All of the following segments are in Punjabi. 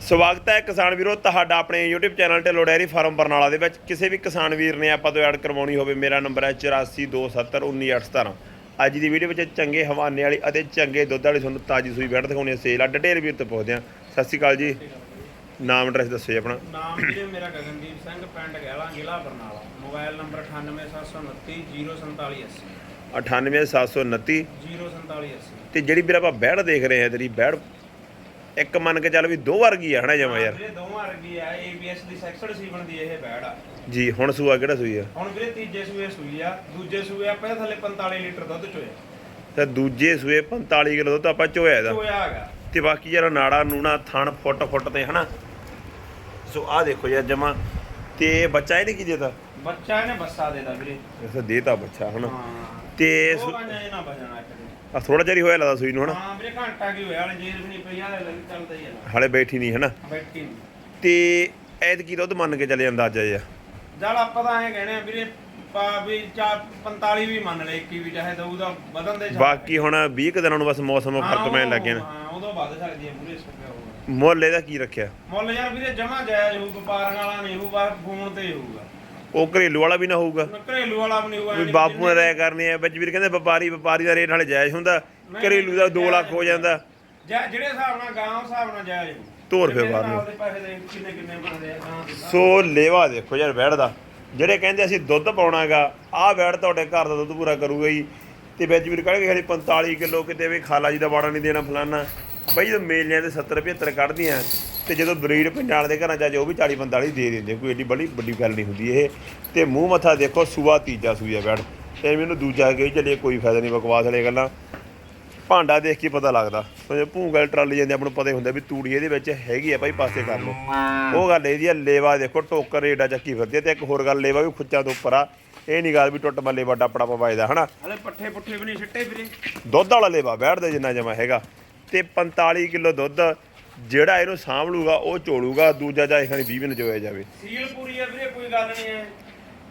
ਸਵਾਗਤ ਹੈ ਕਿਸਾਨ ਵੀਰੋ ਤੁਹਾਡਾ ਆਪਣੇ YouTube channel Dhillon dairy farm Barnala ਦੇ ਵਿੱਚ। ਕਿਸੇ ਵੀ ਕਿਸਾਨ ਵੀਰ ਨੇ ਆਪਾਂ ਤੋਂ ਐਡ ਕਰਵਾਉਣੀ ਹੋਵੇ ਮੇਰਾ ਨੰਬਰ ਹੈ 8427191817 ਅੱਜ ਦੀ ਵੀਡੀਓ ਵਿੱਚ ਚੰਗੇ ਹਵਾਨੇ ਵਾਲੀ ਅਤੇ ਚੰਗੇ ਦੁੱਧ ਵਾਲੀ ਤੁਹਾਨੂੰ ਤਾਜੀ ਸੂਈ ਬੈਠ ਦਿਖਾਉਣੀ ਹੈ ਸੇਲ ਆ। ਡਟੇਲ ਵੀਰ ਤੋਂ ਪੁੱਛਦੇ ਆ ਸਤਿ ਸ਼੍ਰੀ ਅਕਾਲ ਜੀ। ਨਾਮ ਐਡਰੈਸ ਦੱਸੋ ਜੀ ਆਪਣਾ। ਨਾਮ ਵੀਰੇ ਮੇਰਾ ਗਗਨਦੀਪ ਸਿੰਘ ਪਿੰਡ ਗਹਿਲਾ ਜ਼ਿਲ੍ਹਾ ਬਰਨਾਲਾ। ਮੋਬਾਈਲ ਨੰਬਰ 98729 04780 98729 04780 ਤੇ ਜਿਹੜੀ ਵੀਰ ਆਪਾਂ ਬੈੜ ਦੇਖ ਰਹੇ ਆ ਤੇਰੀ ਬੈੜ ਇੱਕ ਮੰਨ ਕੇ ਚੱਲ ਵੀ ਦੋ ਵਾਰ ਗਈ ਆ ਹਨਾ ਜਮਾ ਯਾਰ? ਵੀਰੇ ਦੋਵਾਂ ਵਰਗੀ ਆ ABS ਦੀ ਸੈਕਸਡ ਸੀਵਨ ਦੀ ਇਹ ਬੈੜ ਆ। ਜੀ ਹੁਣ ਸੂਆ ਕਿਹੜਾ ਸੂਈ ਆ? ਹੁਣ ਵੀਰੇ ਤੀਜੇ ਸੂਏ ਸੂਈ ਆ ਦੂਜੇ ਸੂਏ ਆਪਾਂ ਥੱਲੇ 45 ਲੀਟਰ ਦੁੱਧ ਚੋਇਆ। ਤੇ ਦੂਜੇ ਸੂਏ 45 ਕਿਲੋ ਦੁੱਧ ਆਪਾਂ ਚੋਇਆ ਇਹਦਾ। ਚੋਇਆ ਹੈਗਾ। ਤੇ ਬਾਕੀ ਯਾਰ ਨਾੜਾ ਨੂਣਾ ਥਣ ਫੁੱਟ ਫੁੱਟ ਤੇ ਹਨਾ? ਸੋ ਆਹ ਦੇਖੋ ਯਾਰ ਜਮਾ ਤੇ ਬੱਚਾ ਇਹਨੇ ਕੀ ਦੇਤਾ? ਬੱਚਾ ਇਹਨੇ ਬੱਸਾ ਦੇਦਾ ਵੀਰੇ। ਐਸਾ ਦੇਤਾ ਬੱਚਾ ਹਨਾ? ਤੇ ਉਹ ਨਾ ਬਜਣਾ ਇੱਕ ਦਿਨ। ਆ ਥੋੜਾ ਜਿਹਾ ਹੀ ਹੋਇਆ ਲੱਗਦਾ ਸੂਈ ਨੂੰ ਹਨਾ। ਹਾਂ ਵੀਰੇ ਘੰਟਾ ਕੀ ਹੋਇਆ ਹਲੇ ਵੀ ਨਹੀਂ ਪਈ ਹਾਲੇ ਲੱਗ ਚੱਲਦਾ ਹੀ ਨਾ ਹਾਲੇ ਬੈਠੀ ਨਹੀਂ ਹਨਾ। ਬੈਠੀ ਨੀ। ਤੇ ਐਦ ਕੀ ਦੁੱਧ ਮੰਨ ਕੇ ਚੱਲੇ ਅੰਦਾਜ਼ਾ ਜਿਹਾ ਚੱਲ ਆਪਾਂ ਤਾਂ ਐਂ ਕਹਿੰਦੇ ਆ ਵੀਰੇ ਪਾ ਵੀ ਚਾ 45 ਵੀ ਮੰਨ ਲੈ 21 ਵੀ ਚਾਹੇ ਦਊਗਾ ਵਧਣ ਦੇ ਬਾਕੀ ਹੁਣ 20 ਕੁ ਦਿਨਾਂ ਨੂੰ ਬਸ ਮੌਸਮ ਫ਼ਰਕ ਪੈਣ ਲੱਗ ਗਿਆ ਨਾ। ਹਾਂ ਉਦੋਂ ਵੱਧ ਸਕਦੀ ਹੈ ਪੂਰੇ ਸੁੱਕਿਆ ਹੋਊਗਾ ਮੁੱਲ ਇਹਦਾ ਕੀ ਰੱਖਿਆ? ਮੁੱਲ ਯਾਰ ਵੀਰੇ ਜਮਾ ਜਾਇਜ਼ ਹੋਊ ਵਪਾਰਾਂ ਵਾਲਾ ਨਹੀਂ ਹੋਊਗਾ ਫੋਨ ਤੇ ਹੋਊਗਾ। ਉਹ ਘਰੇਲੂ ਵਾਲਾ ਵੀ ਨਾ ਹੋਊਗਾ। ਘਰੇਲੂ ਵਾਲਾ ਵੀ ਨਹੀਂ ਹੋਊਗਾ ਵੀ ਬਾਪੂ ਨੇ ਰਾਇ ਕਰਨੀ ਹੈ ਵਿੱਚ ਵੀਰ ਕਹਿੰਦੇ ਵਪਾਰੀ ਵਪਾਰੀ ਦਾ ਰੇਟ ਨਾਲੇ ਜਾਇਜ਼ ਹੁੰਦਾ ਘਰੇਲੂ ਦਾ 2 ਲੱਖ ਹੋ ਜਾਂਦਾ। ਜਾਂ ਜਿਹੜੇ ਹਿਸਾਬ ਨਾਲ ਗਾਂ ਉਸ ਹਿਸਾਬ ਨਾਲ ਜਾਇਜ਼ ਤੋਰ ਫਿਰ ਬਾਹਰ ਨੂੰ। ਦੇ ਦੇ ਦੇ ਸੋ ਲੇਵਾ ਦੇਖੋ ਯਾਰ ਵੈੜ ਦਾ। ਜਿਹੜੇ ਕਹਿੰਦੇ ਅਸੀਂ ਦੁੱਧ ਪਾਉਣਾਗਾ ਆਹ ਵੈੜ ਤੁਹਾਡੇ ਘਰ ਦਾ ਦੁੱਧ ਪੂਰਾ ਕਰੂਗਾ ਜੀ। ਤੇ ਵਿੱਚ ਵੀਰ ਕਹਿੰਦੇ ਖਾਲੀ 45 ਕਿਲੋ ਕਿਤੇ ਵੀ ਖਾਲਾ ਜੀ ਦਾ ਬਾੜਾ ਨਹੀਂ ਦੇਣਾ ਫਲਾਨਾ। ਬਈ ਜਦੋਂ ਮੇਲਿਆਂ ਤੇ 70 75 ਕੱਢਦੀਆਂ ਤੇ ਜਦੋਂ ਬਰੀਡ ਪੰਜਾਲ ਦੇ ਘਰਾਂ ਚ ਉਹ ਵੀ 40 45 ਦੇ ਦਿੰਦੇ ਕੋਈ ਏਡੀ ਬੜੀ ਵੱਡੀ ਗੱਲ ਨਹੀਂ ਹੁੰਦੀ ਇਹ। ਤੇ ਮੂੰਹ ਮੱਥਾ ਦੇਖੋ ਸੂਆ ਤੀਜਾ ਸੂਆ ਵੈੜ ਤੇ ਮੈਨੂੰ ਦੂਜਾ ਕਹੀ ਚੱਲੇ ਕੋਈ ਫਾਇਦਾ ਨਹੀਂ ਬਕਵਾਸ ਵਾਲੇ ਗੱਲਾਂ। ਭਾਂਡਾ ਦੇਖ ਕੇ ਪਤਾ ਲੱਗਦਾ। ਜੇ ਭੂੰਗਲ ਟਰਾਲੀ ਜਾਂਦੇ ਆਪਾਂ ਨੂੰ ਪਤਾ ਹੀ ਹੁੰਦਾ ਵੀ ਤੂੜੀ ਇਹਦੇ ਵਿੱਚ ਹੈਗੀ ਆ ਭਾਈ ਪਾਸੇ ਕਰ ਲਓ। ਉਹ ਗੱਲ ਇਹਦੀ ਆ ਲੇਵਾ ਦੇਖੋ ਟੋਕਰ ਏਡਾ ਚੱਕੀ ਫਿਰਦੀ ਤੇ ਇੱਕ ਹੋਰ ਗੱਲ ਲੇਵਾ ਵੀ ਖੁੱਚਾਂ ਤੋਂ ਉੱਪਰ ਆ। ਇਹ ਨਹੀਂ ਗੱਲ ਵੀ ਟੁੱਟ ਮੱਲੇ ਵੱਡਾ ਪੜਾ ਪਵਾਇਦਾ ਹਨਾ? ਹਲੇ ਪੱਠੇ ਪੁੱਠੇ ਵੀ ਨਹੀਂ ਛਿੱਟੇ ਵੀਰੇ। ਦੁੱਧ ਵਾਲਾ ਲੇਵਾ ਬੈਠਦੇ ਜਿੰਨਾ ਜਮਾ ਹੈਗਾ। ਤੇ 45 ਕਿਲੋ ਦੁੱਧ ਜਿਹੜਾ ਇਹਨੂੰ ਸਾਂਭ ਲੂਗਾ ਉਹ ਚੋਲੂਗਾ ਦੂਜਾ ਜਾਂ ਖਾਲੀ 20 ਮਿੰਟ ਚੋਇਆ ਜਾਵੇ। ਸੀਲ ਪੂਰੀ ਹੈ ਵੀਰੇ ਕੋਈ ਗੱਲ ਨਹੀਂ ਹੈ।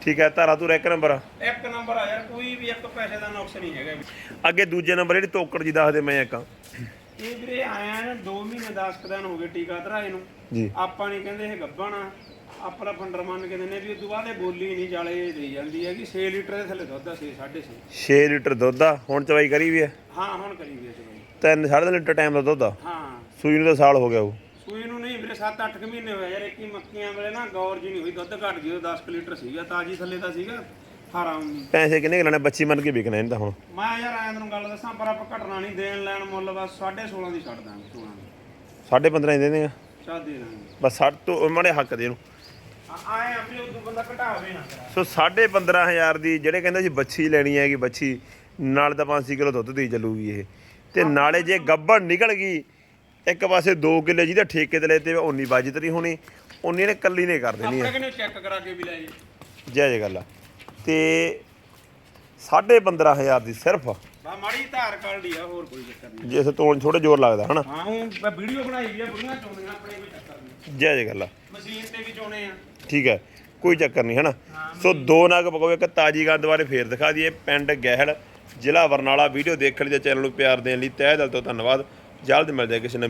ਠੀਕ ਹੈ ਧਾਰਾ ਤੂੰ ਇੱਕ ਨੰਬਰ ਇੱਕ ਨੰਬਰ ਆ ਯਾਰ ਕੋਈ ਵੀ ਇੱਕ ਪੈਸੇ ਦਾ ਨੁਕਸ ਨਹੀਂ ਹੈਗਾ ਵੀ। ਅੱਗੇ ਦੂਜੇ ਨੰਬਰ ਜਿਹੜੀ ਤੋਕੜ ਜੀ ਦੱਸਦੇ ਮੈਂ ਇੱਕ ਇਹ ਵੀਰੇ ਆਇਆ ਨਾ 2 ਮਹੀਨੇ 10 ਦਿਨ ਹੋ ਗਏ ਟੀਕਾ ਧਰਾਏ ਨੂੰ। ਜੀ। ਆਪਾਂ ਨਹੀਂ ਕਹਿੰਦੇ ਇਹ ਗੱਭਣ ਆ। ਆਪਣਾ ਫੰਡਰ ਮੰਨ ਕੇ ਦਿੰਦੇ ਵੀ ਉਦੋਂ ਬਾਅਦ ਇਹ ਬੋਲੀ ਨਹੀਂ ਜਾਲੇ ਦੇਈ ਜਾਂਦੀ ਹੈਗੀ। 6 ਲੀਟਰ ਦੇ ਥੱਲੇ ਦੁੱਧ ਆ 6 6.5 6 ਲੀਟਰ ਦੁੱਧ ਆ ਹੁਣ ਚਵਾਈ ਕਰੀ ਵੀ ਹੈ ਹਾਂ ਹੁਣ ਕਰੀ ਵੀਰੇ ਚਲੋ ਤਿੰਨ ਸਾਢੇ ਤਿੰਨ ਲੀਟਰ ਟਾਈਮ ਦਾ ਦੁੱਧ ਆ? ਹਾਂ। ਸੂਈ ਨੂੰ ਤਾਂ ਸਾਲ ਹੋ ਗਿਆ ਉਹ। ਸੂਈ ਨੂੰ ਨਹੀਂ ਵੀਰੇ 7-8 ਕੁ ਮਹੀਨੇ ਹੋਏ ਯਾਰ ਇੱਕੀ ਮੱਕੀਆਂ ਵੇਲੇ ਨਾ ਗੌਰ ਜੀ ਨਹੀਂ ਹੋਈ ਦੁੱਧ ਘਟ ਗਿਆ 10 ਕੁ ਲੀਟਰ ਸੀਗਾ ਤਾਜੀ ਥੱਲੇ ਦਾ ਸੀਗਾ 18 19 ਪੈਸੇ ਕਿੰਨੇ ਕੁ ਲੈਣੇ ਬੱਚੀ ਮੰਨ ਕੇ ਵਿਕਣਾ ਇਹਨੂੰ ਤਾਂ ਹੁਣ। ਮੈਂ ਯਾਰ ਐਂ ਤੈਨੂੰ ਗੱਲ ਦੱਸਾਂ ਪਰ ਆਪਾਂ ਘਟਣਾ ਨਹੀਂ ਦੇਣ ਲੈਣ ਮੁੱਲ ਬਸ 16.5 ਦੀ ਛੱਡ ਦਾਂਗੇ 16 ਦੀ। ਸਾਢੇ 15 ਹੀ ਦੇ ਦੇਗਾ ਚੱਲ ਦੇ ਦਾਂਗੇ। ਬਸ 60 ਤੋਂ ਮਾੜੇ ਹੱਕ ਦੇ ਇਹਨੂੰ। ਆ- ਆਏ ਆ ਵੀ ਉਦੋਂ ਬੰਦਾ ਘਟਾਵੇ ਨਾ ਕਰਾ। ਸੋ ਸਾਢੇ 15000 ਦੀ ਜਿਹੜੇ ਕਹਿੰਦੇ ਸੀ ਬੱਚੀ ਲੈਣੀ ਹੈਗੀ ਬੱਚੀ ਨਾਲ ਤਾਂ 5 ਕਿਲੋ ਦੁੱਧ ਦੀ ਚੱਲੂਗੀ ਇਹ। ਤੇ ਨਾਲੇ ਜੇ ਗੱਬੜ ਨਿਕਲ ਗਈ ਇੱਕ ਪਾਸੇ 2 ਕਿੱਲੇ ਜਿਹਦਾ ਠੇਕੇ ਤੇ ਲੈਤੇ ਉਨੀ ਬਾਜਤ ਨਹੀਂ ਹੋਣੀ ਉਨੀ ਨੇ ਕੱਲੀ ਨੇ ਕਰ ਦੇਣੀ ਆਪਣੇ ਹੈ ਕਿਨੇ ਚੈੱਕ ਕਰਾ ਕੇ ਵੀ ਲੈ ਜੀ? ਜੈ ਜੈ ਗੱਲ ਆ ਤੇ ਸਾਢੇ 15000 ਦੀ ਸਿਰਫ। ਬਾ ਮਾੜੀ ਧਾਰ ਕਾਲਦੀ ਆ ਹੋਰ ਕੋਈ ਚੱਕਰ ਨਹੀਂ। ਜਿਸ ਤੋਂ ਥੋੜੇ ਜ਼ੋਰ ਲੱਗਦਾ ਹਨਾ? ਹਾਂ ਉਹ ਮੈਂ ਵੀਡੀਓ ਬਣਾਈ ਵੀ ਆ ਬੁੜੀਆਂ ਚਾਉਂਦੀਆਂ ਆਪਣੇ ਕੋਈ ਚੱਕਰ ਨਹੀਂ। ਜੈ ਜੈ ਗੱਲ ਆ ਮਸ਼ੀਨ ਤੇ ਵੀ ਚਾਉਣੇ ਆ। ਠੀਕ ਹੈ ਕੋਈ ਚੱਕਰ ਨਹੀਂ ਹਨਾ? ਸੋ ਦੋ ਨਗ ਪਕੋ ਇੱਕ ਤਾਜੀ ਗੰਦ ਬਾਰੇ ਫੇਰ ਦਿਖਾ ਦਈਏ। ਪਿੰਡ ਗਹਿਲ ਜ਼ਿਲ੍ਹਾ ਬਰਨਾਲਾ ਵੀਡੀਓ ਦੇਖਣ ਲਈ ਤੇ ਚੈਨਲ ਨੂੰ ਪਿਆਰ ਦੇਣ ਲਈ ਤਹਿ ਦਿਲ ਤੋਂ ਧੰਨਵਾਦ। ਜਲਦ ਮਿਲਦੇ ਹਾਂ ਕਿਸੇ ਨਵੀਂ